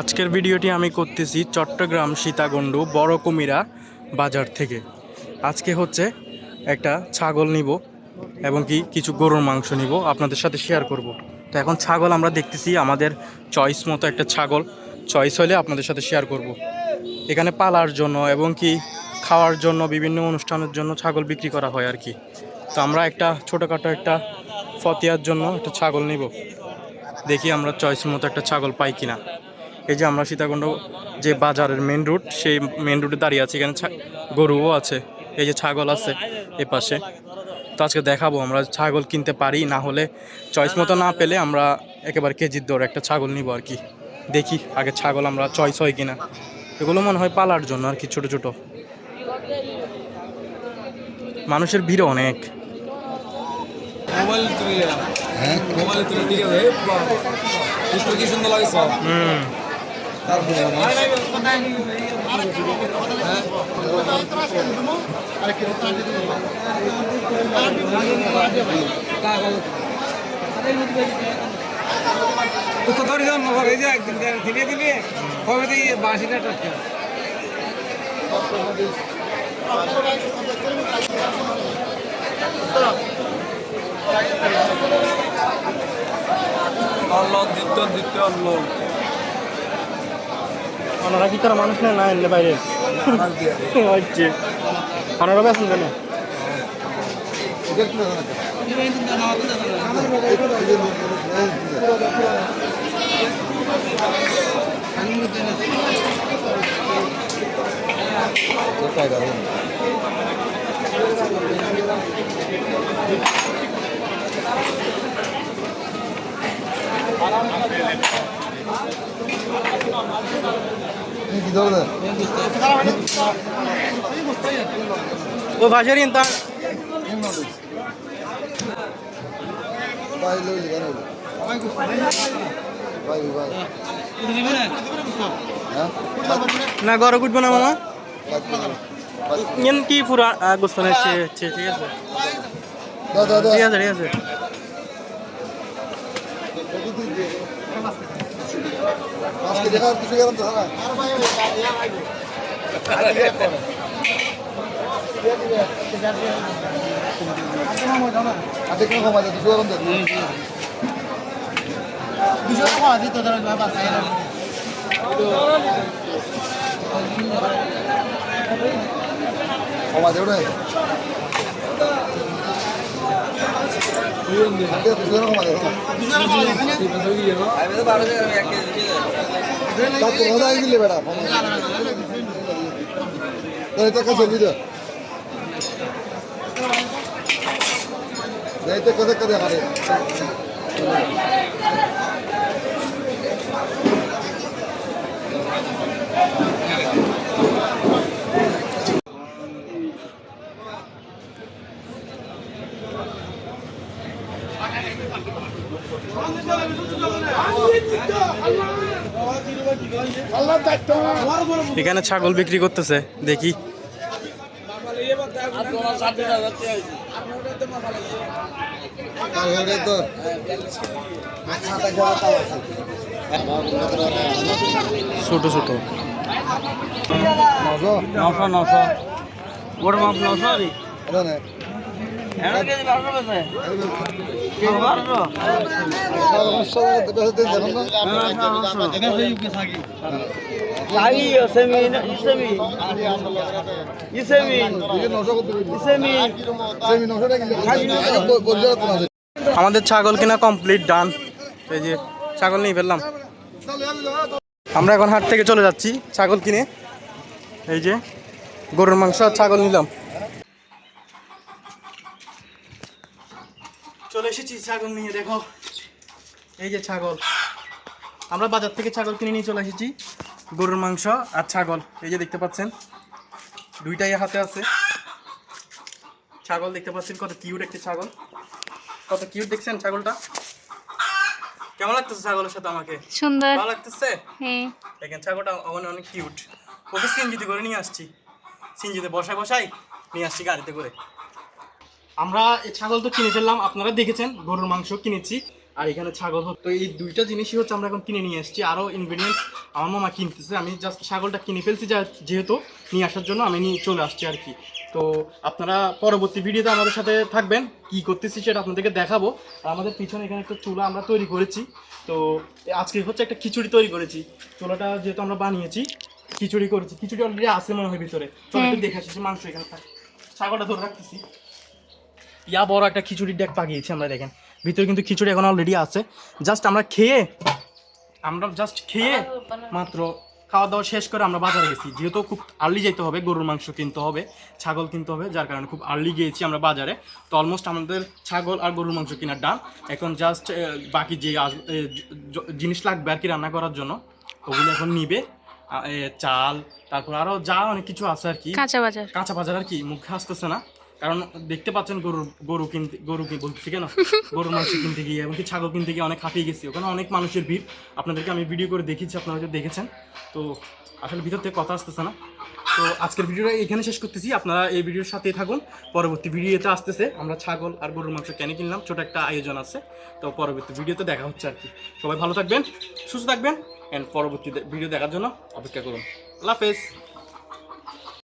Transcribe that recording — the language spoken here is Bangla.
আজকের ভিডিওটি আমি করতেছি চট্টগ্রাম সীতাকুণ্ডু বড় কুমিরা বাজার থেকে। আজকে হচ্ছে একটা ছাগল নিব এবং কি কিছু গরুর মাংস নিব, আপনাদের সাথে শেয়ার করব। তো এখন ছাগল আমরা দেখতেছি, আমাদের চয়েস মতো একটা ছাগল। চয়েস হলে আপনাদের সাথে শেয়ার করব। এখানে পালার জন্য এবং কি খাওয়ার জন্য, বিভিন্ন অনুষ্ঠানের জন্য ছাগল বিক্রি করা হয় আর কি। তো আমরা একটা ছোটোখাটো একটা ফতিয়ার জন্য একটা ছাগল নিব। দেখি আমরা চয়েস মতো একটা ছাগল পাই কিনা। এই যে আমরা সীতাকুণ্ড যে বাজারের মেন রুট সেই মেন রুটে দাঁড়িয়ে আছি, এখানে গরুও আছে, এই যে ছাগল আছে এ পাশে। তো আজকে দেখাবো, আমরা ছাগল কিনতে পারি, না হলে চয়েস মতো না পেলে আমরা একেবারে কেজির দর একটা ছাগল নিব আর কি। দেখি আগে ছাগল আমরা চয়েস হয় কিনা। এগুলো মনে হয় পালার জন্য আর কি, ছোট ছোট। মানুষের ভিড় অনেক। মোবাইল তুলে নিলাম মোবাইল তুলে দিকে হয়ে বুঝতে কি সুন্দর লাগে সব হুম। তারপরে ধরে যান নগর এই একদিন কবে থেকে বাসিটা টাটকা দিত্য দিত্য আল্লাহ। ওনারা কি তারা মানুষ না না এলে বাইরে? হচ্ছে ওনারা বেসন কেন? কি ও ভাষার ইন্তা ভাই হ্যাঁ না গড় উঠবো না, মামা। কি পুরা ঠিক আছে। ঠিক আছে ঠিক আছে আজকে দেখার কিছু গেলাম তো সারা আজকে কেন কমাই দুশো গেলাম তো কমাই দেবো না আজকে দুশো গেলাম কমাই দেবো তার তো মজা দিলে বেড়া তাহলে তো কাছে বুঝো যাইতে কোথায় কোথায় হারে এখানে ছাগল বিক্রি করতেছে দেখি। তো ছোট ছোট। নশো নশো। নশো? বড় মাপ নশো আমাদের ছাগল কিনা কমপ্লিট ডান এই যে ছাগল নিয়ে ফেললাম। আমরা এখন হাট থেকে চলে যাচ্ছি ছাগল কিনে। এই যে গরুর মাংস আর ছাগল নিলাম। চলে এসেছি ছাগল নিয়ে দেখো। এই যে ছাগল। আমরা বাজার থেকে ছাগল কিনে নিয়ে চলে এসেছি গরুর মাংস আর ছাগল। এই যে দেখতে পাচ্ছেন দুইটাই হাতে আছে। ছাগল দেখতে পাচ্ছেন কত কিউট একটি ছাগল। কত কিউট দেখছেন ছাগলটা? কেমন লাগতেছে ছাগলের সাথে আমাকে? সুন্দর। ভালো লাগতেছে? হ্যাঁ। দেখেন ছাগলটা অনেক অনেক কিউট ওকে সিনজিতে করে নিয়ে আসছি। সিনজিতে বসায় বসাই নিয়ে আসছি গাড়িতে করে। আমরা এই ছাগল তো কিনে ফেললাম আপনারা দেখেছেন গরুর মাংস কিনেছি আর এখানে ছাগল হতো এই দুইটা জিনিসই হচ্ছে আমরা এখন কিনে নিয়ে এসেছি আরও ইনগ্রিডিয়েন্টস আমার মামা কিনতেছে আমি জাস্ট ছাগলটা কিনে ফেলছি যা- যেহেতু নিয়ে আসার জন্য আমি নিয়ে চলে আসছি আর কি। তো আপনারা পরবর্তী ভিডিওতে আমাদের সাথে থাকবেন কি করতেছি সেটা আপনাদেরকে দেখাবো। আর আমাদের পিছনে এখানে একটা চুলা আমরা তৈরি করেছি। তো আজকে হচ্ছে একটা খিচুড়ি তৈরি করেছি। চুলাটা যেহেতু আমরা বানিয়েছি খিচুড়ি করেছি। খিচুড়ি অলরেডি আছে মনে হয় ভিতরে। চলো একটু দেখে আসি মাংস এখানে ছাগলটা ধরে রাখতেছি। ইয়া বড় একটা খিচুড়ির ডেক পাকিয়েছি আমরা দেখেন। ভিতরে কিন্তু খিচুড়ি এখন অলরেডি আছে। জাস্ট আমরা খেয়ে আমরা জাস্ট খেয়ে মাত্র খাওয়া দাওয়া শেষ করে আমরা বাজারে গেছি। যেহেতু খুব আর্লি যেতে হবে গরুর মাংস কিনতে হবে ছাগল কিনতে হবে যার কারণে খুব আর্লি গিয়েছি আমরা বাজারে। তো অলমোস্ট আমাদের ছাগল আর গরুর মাংস কেনার ডান এখন জাস্ট বাকি যে জিনিস লাগবে আর কি রান্না করার জন্য ওগুলো এখন নিবে। চাল তারপর আরও যা অনেক কিছু আছে আর কি। কাঁচা বাজার। কাঁচা বাজার আর কি মুখে আসতেছে না। কারণ দেখতে পাচ্ছেন গরুর গরু কিনতে গরু কি বলছি কেন? গরুর মাংস কিনতে গিয়ে এমনকি ছাগল কিনতে গিয়ে অনেক হাঁপিয়ে গেছি। ওখানে অনেক মানুষের ভিড়। আপনাদেরকে আমি ভিডিও করে দেখিয়েছি আপনারা হয়তো দেখেছেন। তো আসলে ভিতর থেকে কথা আসতেছে না। তো আজকের ভিডিওটা এখানে শেষ করতেছি। আপনারা এই ভিডিওর সাথেই থাকুন। পরবর্তী ভিডিওতে আসতেছে। আমরা ছাগল আর গরুর মাংস কেন কিনলাম। ছোট একটা আয়োজন আছে। তো পরবর্তী ভিডিওতে দেখা হচ্ছে আর কি। সবাই ভালো থাকবেন সুস্থ থাকবেন অ্যান্ড পরবর্তী ভিডিও দেখার জন্য অপেক্ষা করুন। আল্লাহ হাফেজ।